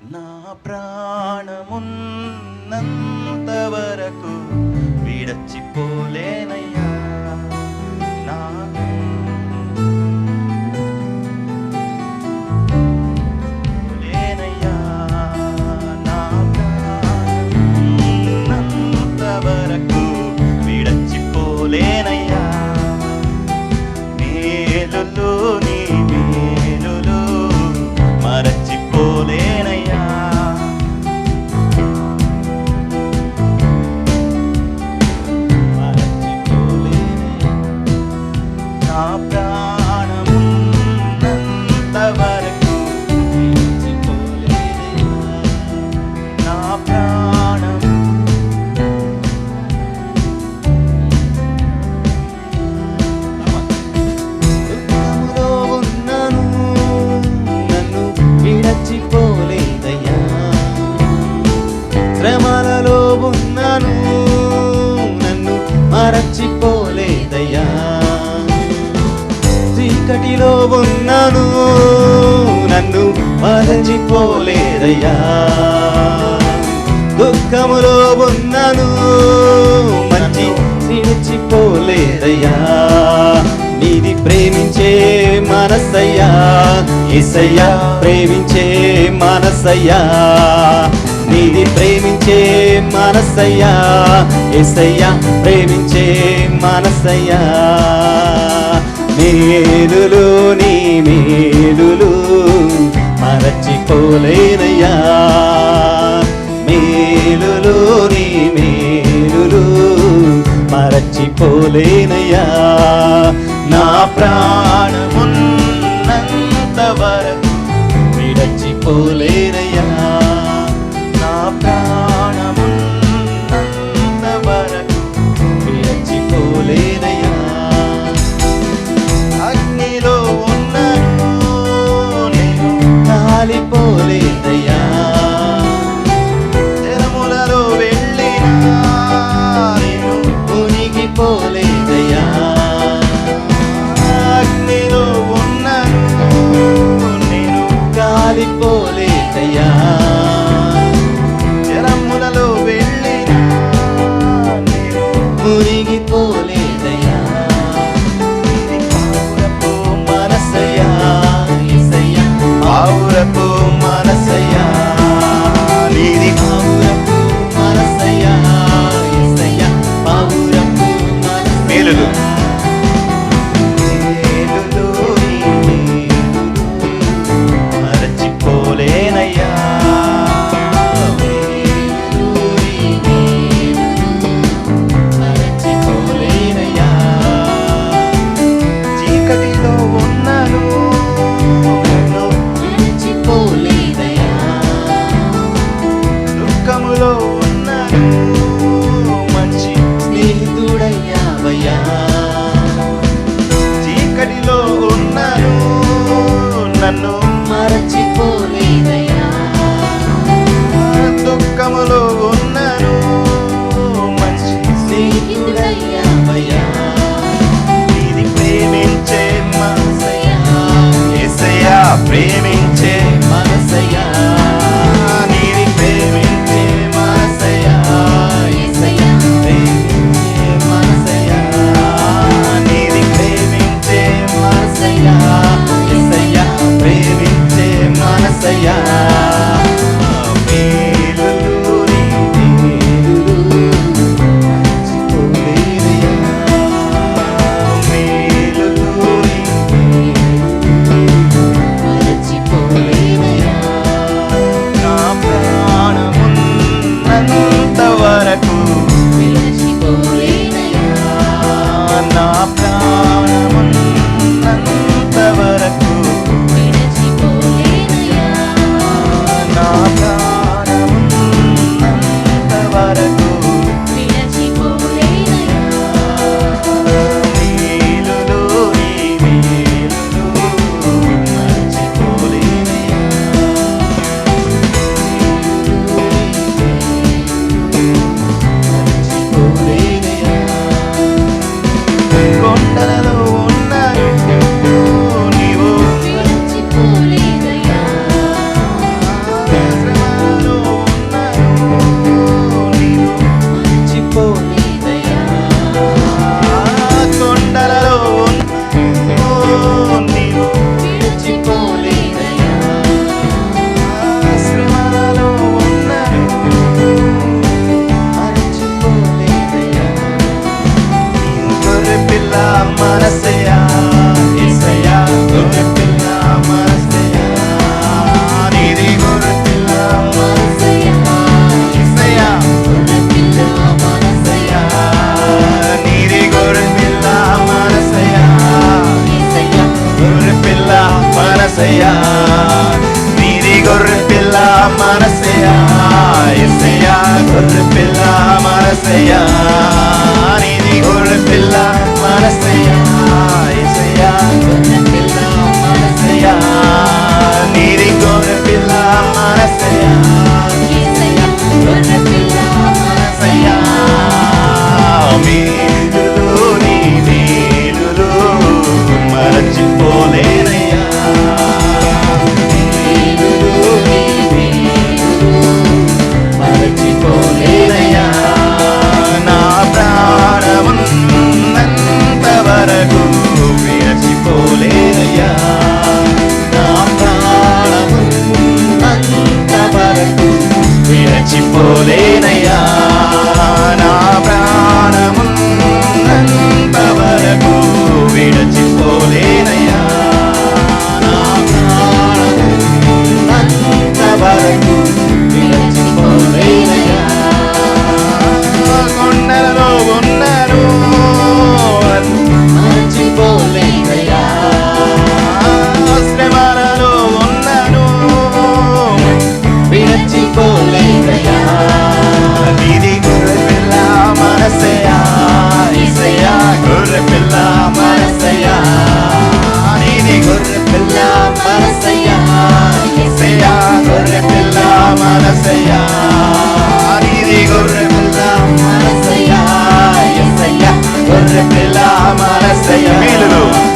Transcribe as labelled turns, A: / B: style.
A: నా ప్రాణమున్నంత వరకు విడచిపోలే ప్రాణం. దుఃఖములో ఉన్నాను నన్ను విడచిపోలేదయ్యా. శ్రమలలో ఉన్నాను నన్ను మరచిపోలేదయ్యా. చీకటిలో ఉన్నాను నన్ను మరచిపోలేదయ్యా. దుఃఖములో ఉన్నాను. మంచి విడిచిపోలేదయ్యా నీది ప్రేమించే మనసయ్యా. ఇసయ్యా ప్రేమించే మనసయ్యా. నీది ప్రేమించే మనసయ్యా. ఏసయ్యా ప్రేమించే మనసయ్యా. మేలులు నీ మేలులు మరచిపోలేనయ్యా మేలులు నీ మేలులు మరచిపోలేనయ్యా. నా
B: ప్రాణమున్నంతవా போல Baby என்றுக்கெல்லாம் அரசைய மேலும்